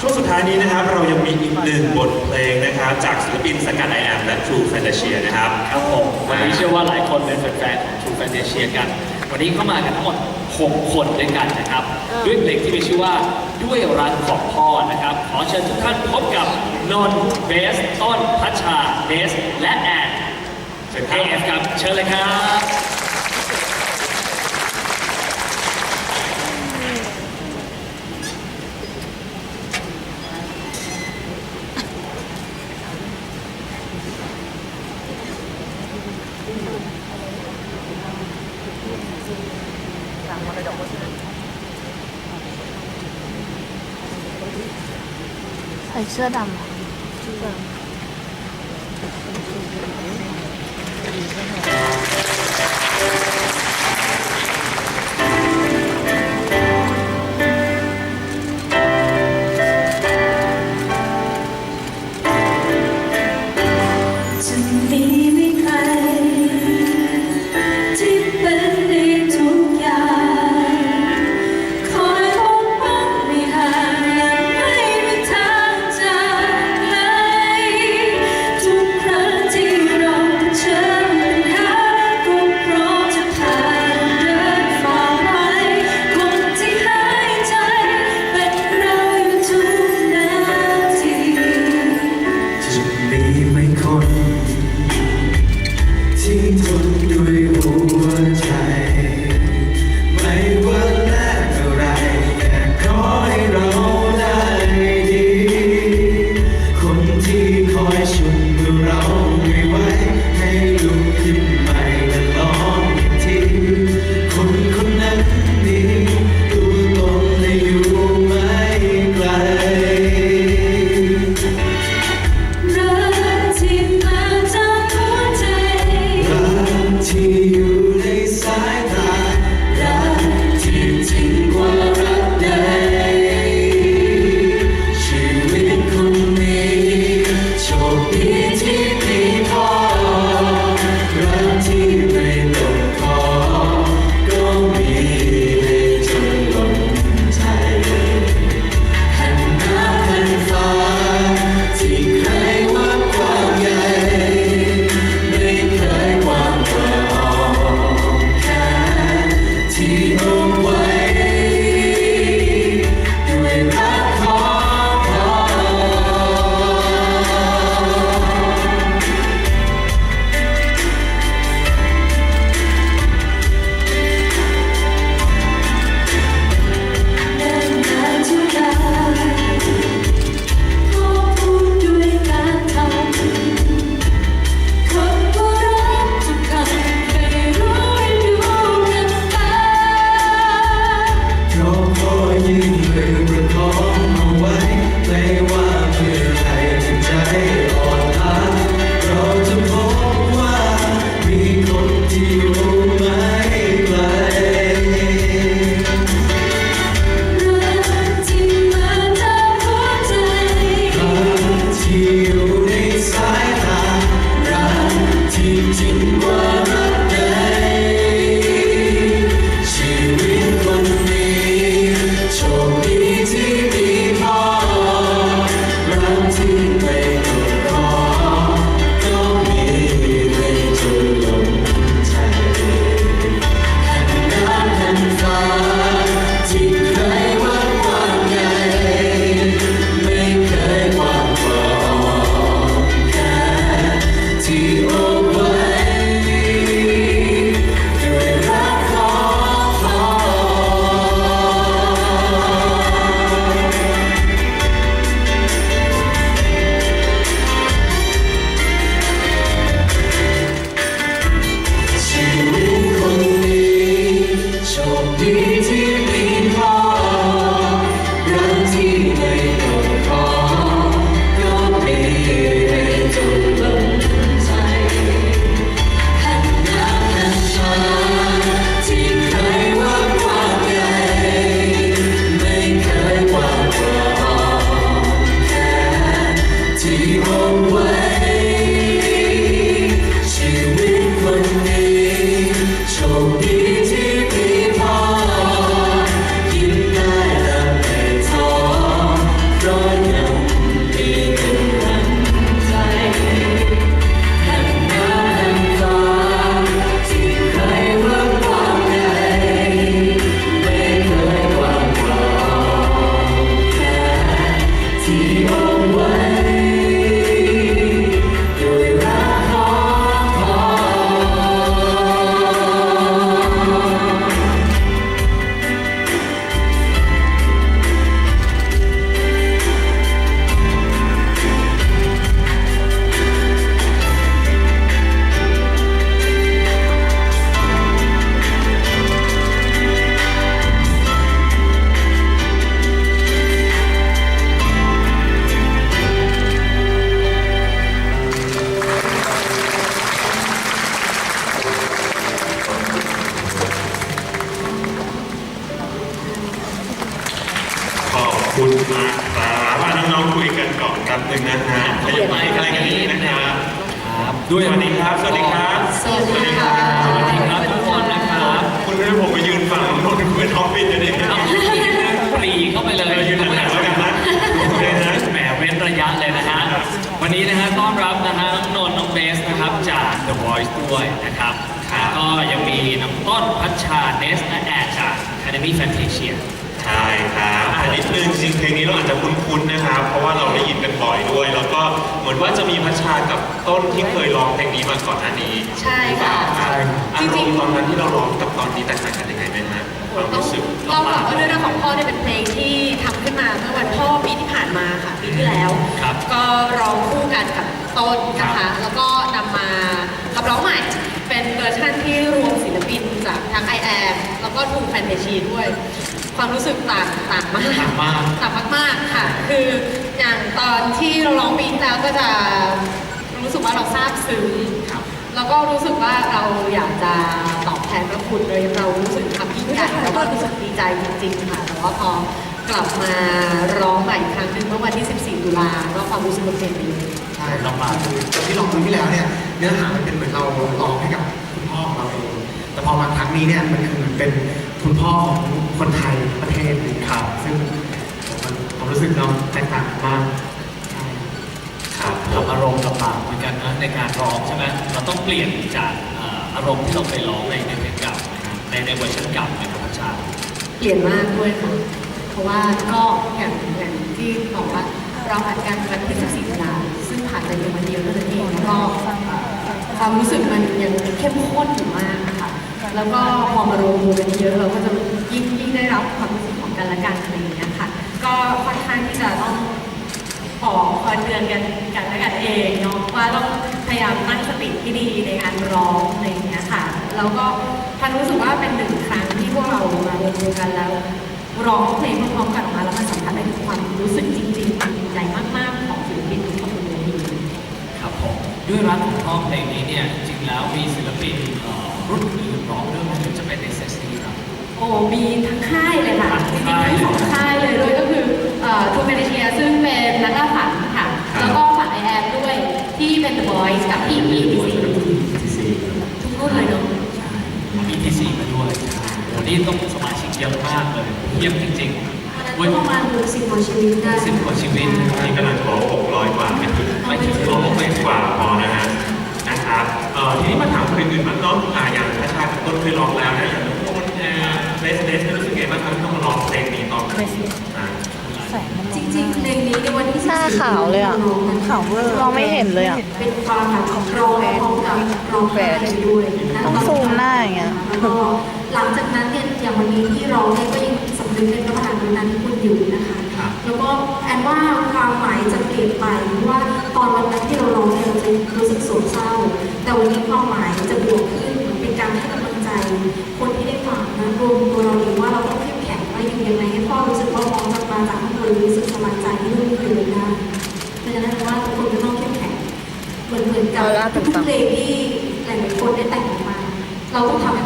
ช่วงสุดท้ายนี้นะครับ เรายังมีอีกหนึ่งบทเพลงนะครับ จากศิลปินสังกัดไอแอมและทรูแฟนตาเชียนะครับ ครับผมวันนี้เชื่อว่าหลายคนเป็นแฟนๆของ True Fantasia กัน วันนี้เข้ามากันทั้งหมด 6 คนด้วยกันนะครับ ด้วยเพลงที่มีชื่อว่าด้วยรักของพ่อนะครับ ขอเชิญทุกท่านพบกับนนเบส ต้นพัชชาเบส และแอนเชิญครับเชิญเลยครับ 很遮挡吗？遮挡。 ครับอะน้องๆคุยกันก่อนแป๊บหนึ่งนะฮะขยับไมค์อะไรกันนิดนะครับครับด้วยสวัสดีครับ สวัสดีครับ สวัสดีค่ะสวัสดีครับทุกคนนะครับ คุณไม่ให้ผมไปยืนฝั่งโน้นเป็นออฟฟิศจะได้ไหมเอาปรีเข้าไปเลยยืนห่างๆแล้วกันนะโอเคนะแหมเว้นระยะเลยนะฮะ วันนี้นะฮะต้อนรับนะฮะน้องนนท์น้องเบสนะครับจาก The Voice ด้วยนะครับก็ยังมีน้องต้นพัชชาเนสและแอดจาก Academy Fantasia ครับอันนิดนึงจริงเพลงนี้เราอาจจะคุ้นๆนะครับ เพราะว่าเราได้ยินกันบ่อยด้วย แล้วก็เหมือนว่าจะมีพัชชากับต้นที่เคยร้องเพลงนี้มาก่อนหน้านี้ใช่ค่ะ ใช่อาจรริมงณ์ๆตอนนั้นที่เราร้องกับตอนนี้แตกต่างกันยังไงไหมฮะความต้องรู้สึกเล่าก่อนว่าเรื่องของพ่อเนี่ยเป็นเพลงที่ทำขึ้นมาเมื่อวันพ่อปีที่ผ่านมาค่ะปีที่แล้ว ครับก็ร้องคู่กันกับต้นนะครัคะ บ แล้วก็นำมาขับร้องใหม่ เป็นเวอร์ชันที่รวมศิลปินจากทั้ง i อ m แล้วก็ทูแฟนเ a ชีด้วย ความรู้สึกต่างต่างมากต่างมากต่างมากๆค่ะ คืออย่างตอนที่เราร้องปีที่แล้วก็จะรู้สึกว่าเราซาบซึ้งครับแล้วก็รู้สึกว่าเราอยากจะตอบแทนพระคุณโดยเรารู้สึกทำยิ่งใหญ่แล้วก็รู้สึกดีใจจริง ๆ ค่ะ แต่ว่าพอกลับมาร้องใหม่อีกครั้งหนึ่งเมื่อวันที่ 14 ตุลาก็ความรู้สึกมันเปลี่ยนไปเลยใช่ครับคือตอนที่ลองครั้งที่แล้วเนี่ยเนื้อหามันเป็นเหมือนเราร้องให้กับคุณพ่อของเราเองแต่ พอมาครั้งนี้เนี่ยมันคือเหมือนเป็นคุณพ่อของคนไทยประเทศหนึ่งครับ ซึ่งมันผมรู้สึกเราแตกต่างมากใช่ครับผทำมอารมณ์ลำบากเหมือนกันนะในการร้องใช่ไหมเราต้องเปลี่ยนจากเอ่ออารมณ์ที่เราเคยร้องในในเพลงเก่านะครับในในเวอร์ชันเก่านะครับพัชชาเปลี่ยนมากด้วยค่ะ เพราะว่าก็อย่างอย่างที่บอกว่าเราอัดกันวันที่14ตุลาซึ่งผ่านไปเพียงวันเดียวเท่านั้นเองแล้วก็เอ่อความรู้สึกมันยังเข้มข้นอยู่มากนะคะ แล้วก็พอมารวมตัวกันเยอะเราก็จะยิ่งยิ่งได้รับความรู้สึกของกันและกันอะไรอย่างเงี้ยค่ะ ก็ค่อนข้างที่จะต้องขอคอยเตือนกันกันและกันเองเนาะว่าต้องพยายามตั้งสติที่ดีในการร้องอะไรอย่างเงี้ยค่ะ แล้วก็พันรู้สึกว่าเป็นหนึ่งครั้งที่พวกเรามารวมตัวกันแล้วร้องเพลงพร้อมๆกันออกมาแล้วมันสัมผัสได้ถึงความรู้สึกจริงๆจริงใจมากๆของศิลปินทุกคนเวทีครับผมด้วยรักของพ่อเพลงนี้เนี่ยจริงแล้วมีศิลปินรุ่นอื่น ร้องด้วยไหมหรือจะเป็นในเซสนี้ครับ โอ้มีทั้งค่ายเลยค่ะทั้จงริงๆค่ายทั้งสองค่ายเลยด้วยก็คือทูเมเนเชียซึ่งเป็นนักล่าฝันค่ะ แล้วก็ฝั่งไอแอมด้วยที่เป็น The Voice กับพี่พีพีซีทุกรุ่นเลยเนาะมีที่สี่มาด้วยวันนี้ต้องสมาชิกเยอะมากเลยเยี่ยมจริงๆวันประมาณสิบกว่าชีวิตได้สิบกว่าชีวิตนี่กำลังบอก600กว่าไม่ถึงไม่ถึงร้องไม่กว่าพอนะฮะ นะครับเอ่อทีนี้มาถามคนอื่นๆบ้างเน้องอ่าอย่างพระชากับต้นเคยร้องแล้วนะอย่างน้องโอนแอร์เลสเลสรู้สึกไงบ้างครับที่ต้องมาร้องเพลงนี้ตอนอ่าแสงมันจริงๆเพลงนี้ในวันที่หน้าขาวเลยอะขาวเวอร์มองไม่เห็นเลยอะเป็นความแบบร้องพร้อมกับร้องเพลงด้วยนะต้องซูมหน้าอย่างเงี้ยแล้วก็หลังจากนั้นเนี่ยอย่างวันนี้ที่ร้องเนี่ยก็ยังสำนึกในพระมหากรุณาธิคุณอยู่นะคะครับ แล้วก็แอนว่าความหมายจะเปลี่ยนไปเพราะว่าตอนวันนั้นที่เราร้องเนี่ยเราจะรู้สึกโศกเศร้า แต่วันนี้ความหมายจะบวกขึ้นเหมือนเป็นการให้กำลังใจ คนที่ได้ฟังนะรวมตัวเราเองว่าเราต้องเข้มแข็งว่าอยู่ยังไงให้พ่อรู้สึกว่ามองจากมาจากข้างบนรู้สึกสบายใจที่ลูกอยู่ได้เพราะฉะนั้นว่าทุกคนจะต้องเข้มแข็งเหมือนเหมือนกับเอาละทุกๆเพลงที่หลายๆคนได้แต่งออกมา เราต้องทำให้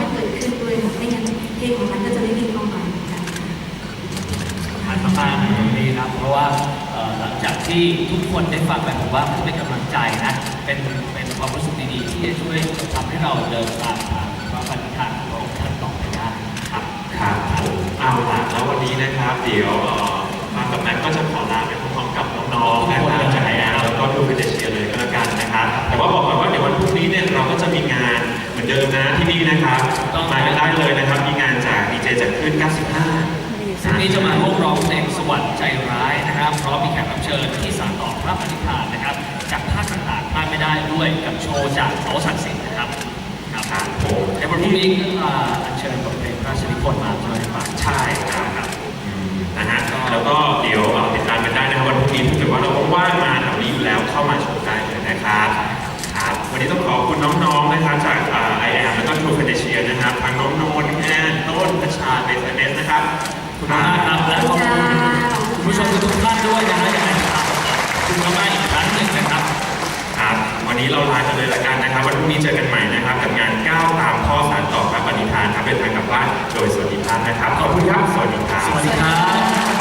ที่ทุกคนได้ฟังไปผมว่ามันเป็นกำลังใจนะ เป็นเป็นความรู้สึกดีๆ ที่จะช่วยทำให้เราเดินตามทางพระปฏิทานของพระองค์ท่านต่อไปได้ครับครับผมเอาล่ะแล้ววันนี้นะครับ เดี๋ยวเอ่อมากับแม็กก็จะขอลาไปพร้อมๆกับน้องๆนะครับจากไอแอลแล้วก็ทูเฟเดเชียเลยก็แล้วกันนะครับ แต่ว่าบอกก่อนว่าเดี๋ยววันพรุ่งนี้เนี่ยเราก็จะมีงานเหมือนเดิมนะที่นี่นะครับมากันได้เลยนะครับ มีงานจากดีเจจากคลื่น95 ซึ่งนี้จะมาร่วมร้องเพลงสวรรค์ใจร้ายนะครับพร้อมมีแขกรับเชิญที่สานต่อพระปฏิทานนะครับ จากภาคต่างๆพลาดไม่ได้ด้วยกับโชว์จากเขาศักดิ์สิทธิ์นะครับครับผมในวันพรุ่งนี้ก็อัญเชิญบทเพลงพระราชนิพนธ์มาใช่ไหมครับใช่ครับอืมนะฮะแล้วก็เดี๋ยวติดตามกันได้นะครับวันพรุ่งนี้ถ้าเกิดว่าเราว่างมาแถวนี้อยู่แล้วเข้ามาชมได้เลยนะครับครับวันนี้ต้องขอบคุณน้องๆนะครับจากไอแอมแล้วก็ทูเฟเดเชียนะครับทั้งน้องโนนแอนต้นประชาเบสเนสนะครับ ขอบคุณมากครับและขอบคุณคุณผู้ชมทุกท่านด้วยนะฮะยังไงครับขอบคุณมากอีกครั้งหนึ่งนะครับครับ วันนี้เราลากันเลยละกันนะครับ วันพรุ่งนี้เจอกันใหม่นะครับ กับงานก้าวตามข้อสารต่อพระปณิธานครับเป็นทางกลับบ้านโดยสวัสดิภาพนะครับ ขอบคุณครับ สวัสดีครับ สวัสดีครับ